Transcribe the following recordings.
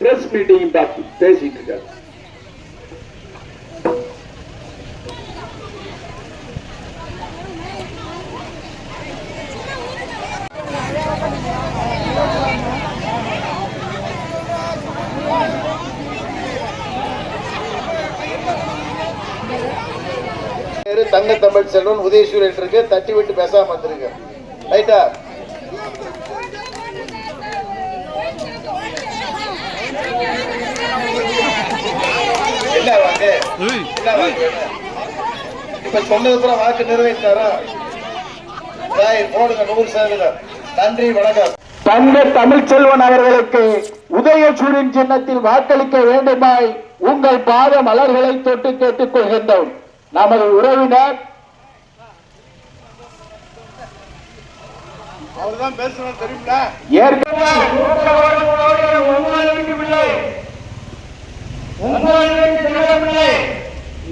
Press meeting பார்த்து பேசிட்டு இருக்காரு. தங்க தமிழ் செல்வன் உதயசூரியன் இருக்கு தட்டி விட்டு பேசாம வந்திருக்கு ரைட்டா என்ன வாக்கு என்ன வாக்கு இப்ப சொன்னது வாக்கு நிறைவேற்றாரா போடுங்க நூறு சதவீதம். நன்றி வணக்கம். தங்க தமிழ்ச்செல்வன் அவர்களுக்கு உதயசூரியன் சின்னத்தில் வாக்களிக்க வேண்டுமாய் உங்கள் பாத மலர்களை தொட்டு கேட்டுக் கொள்கின்றோம். நமது உறவினர் அவர்தான் பேசணும் ஏற்கனவே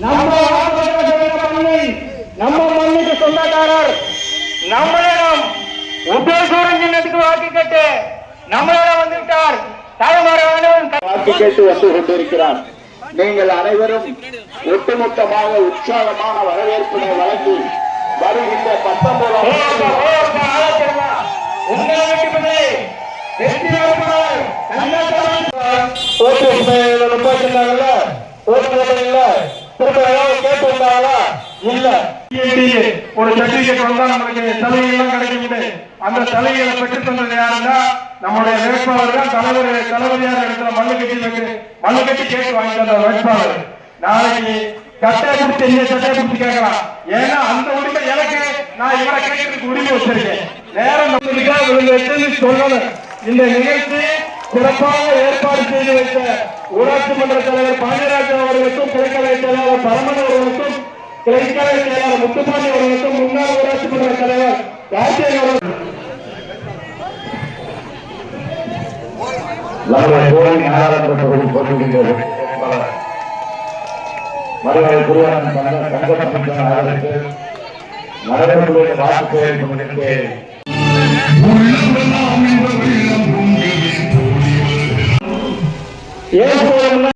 நம்ம நம்ம மண்ணுக்கு சொந்தக்காரர் நம்மளிடம் உபேசூரன் சின்னத்துக்கு வாக்கு கேட்டு நம்மளிடம் வந்துவிட்டார் தலைமுறை வாக்கு கேட்டு வந்து கொண்டிருக்கிறார் நீங்கள் அனைவரும் ஒட்டுமொத்தமாக உற்சாகமான வரவேற்பினை வழங்கி வருகின்ற போட்டிருந்தாங்கல்ல வந்தாலா இல்ல. ஒரு சர்டிபிகேட் வந்தா நமக்கு சலுகைகள் கிடைக்குது அந்த சலுகைகளை பெற்று தந்தது யாருன்னா நம்முடைய வேட்பாளர் தான் தலைவர் தளபதியார் இடத்துல மண்ணு கட்டி வைக்க மண்ணு கட்டி கேட்டு வாங்கி தந்த வேட்பாளர். நாளைக்கு சட்டை பிடிச்சி இந்த சட்டை பிடிச்சி கேட்கலாம். ஏன்னா அந்த உரிமை எனக்கு நான் இவரை கேட்கறதுக்கு உரிமை வச்சிருக்கேன். நேரம் நம்மளுக்காக இவங்க சொல்லணும். இந்த நிகழ்ச்சி சிறப்பாக ஏற்பாடு செய்து வைத்த ஊராட்சி மன்ற தலைவர் பாண்டியராஜன் அவர்களுக்கும் கிழக்கலை செயலாளர் பரமன் அவர்களுக்கும் கிளைக்கலை செயலாளர் முத்துப்பாண்டி அவர்களுக்கும் முன்னாள் ஊராட்சி மன்ற தலைவர் ராஜேஷ் அவர்கள். நம்முடைய குருவான தங்க தமிழ்ச்சன் அவர்களுக்கு நடைபெறக்கூடிய வாக்கு சேகரிப்பு Yeah.